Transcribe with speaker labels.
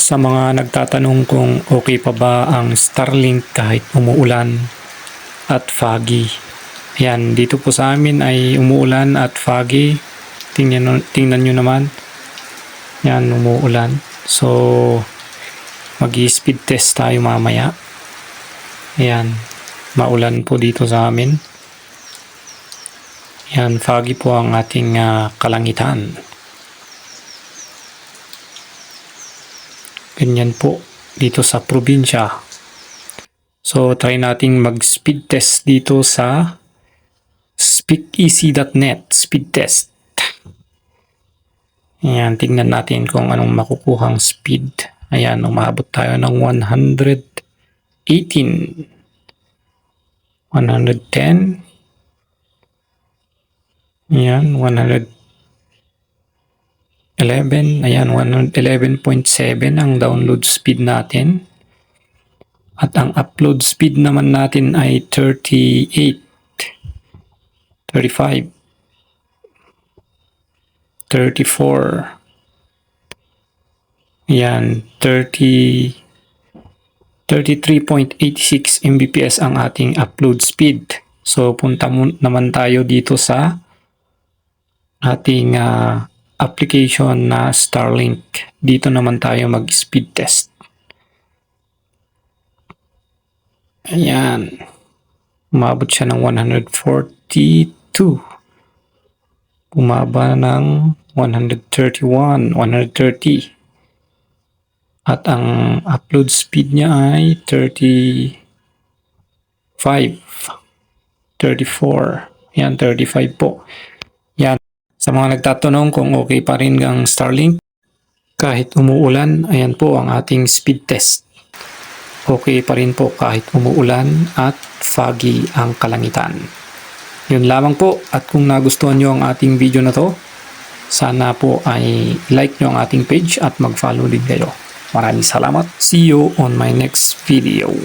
Speaker 1: Sa mga nagtatanong kung okay pa ba ang Starlink kahit umuulan at foggy. Ayan, dito po sa amin ay umuulan at foggy. Tingnan, tingnan nyo naman. Yan, umuulan. So, mag-speed test tayo mamaya. Ayan, maulan po dito sa amin. Yan, foggy po ang ating ah, kalangitan. Ganyan po dito sa probinsya. So, try nating mag-speed test dito sa speakeasy.net speed test. Ayan, tingnan natin kung anong makukuhang speed. Ayan, umabot tayo ng 118. 110. Ayan, 100. 11, ayan, 111.7 ang download speed natin. At ang upload speed naman natin ay 38, 35, 34, ayan, 30, 33.86 Mbps ang ating upload speed. So, punta naman tayo dito sa ating ah, application na Starlink. Dito naman tayo mag-speed test. Ayan. Umabot siya ng 142. Bumaba ng 131, 130. At ang upload speed niya ay 35. 34. Yan, 35 po. Sa mga nagtatanong kung okay pa rin ang Starlink, kahit umuulan, ayan po ang ating speed test. Okay pa rin po kahit umuulan at foggy ang kalangitan. Yun lamang po at kung nagustuhan nyo ang ating video na to, sana po ay like nyo ang ating page at mag-follow din kayo. Maraming salamat. See you on my next video.